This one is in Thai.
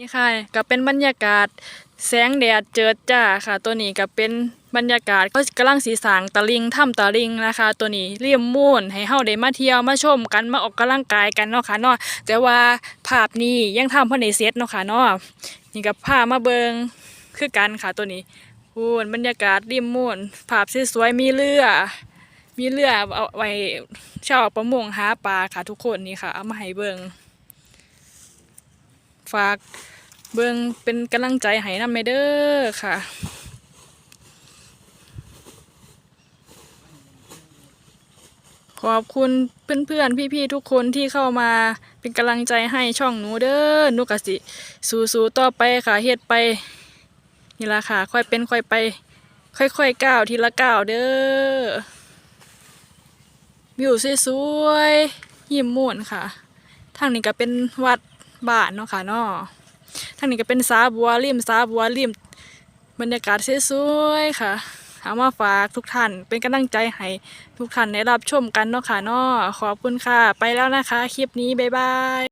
นี่ค่ะก็เป็นบรรยากาศแสงแดดเจิดจ้าค่ะ ตัวนี้ก็เป็นบรรยากาศเขากำลังสีสางตะลิงถ้ำตะลิงนะคะ ตัวนี้เรียมมูนให้เฮาได้มาเที่ยวมาชมกันมาออกกำลังกายกันเนาะค่ะเนาะแต่ว่าภาพนี้ยังทำเพ่อในเซตเนาะค่ะเนาะนี่ก็พามาเบิงคือกันค่ะตัวนี้พูนบรรยากาศริมมูนภาพสวยๆมีเรือ มีเรือเอาไว้เช่าประมงหาปลาค่ะทุกคนนี่ค่ะ เอามาให้เบิง ฝากเบิ่งเป็นกำลังใจให้นำแม่เด้อค่ะขอบคุณเพื่อนๆ พี่ๆ ทุกคนที่เข้ามาเป็นกำลังใจให้ช่องหนูเด้อหนูกะสิสู้ๆต่อไปค่ะเฮ็ดไป นี่ละค่ะ ค่อยเป็นค่อยไป ค่อยๆก้าวทีละก้าวเด้อวิวสวยๆยิ้มม่วนค่ะ ทางนี้ก็เป็นวัด บ้านเนาะค่ะเนาะทางนี้ก็เป็นสาบัวริมสาบัวริมบรรยากาศสวยๆค่ะเอามาฝากทุกท่านเป็นกำลังใจให้ทุกท่านได้รับชมกันเนาะค่ะเนาะขอบคุณค่ะ ไปแล้วนะคะ คลิปนี้บ๊ายบาย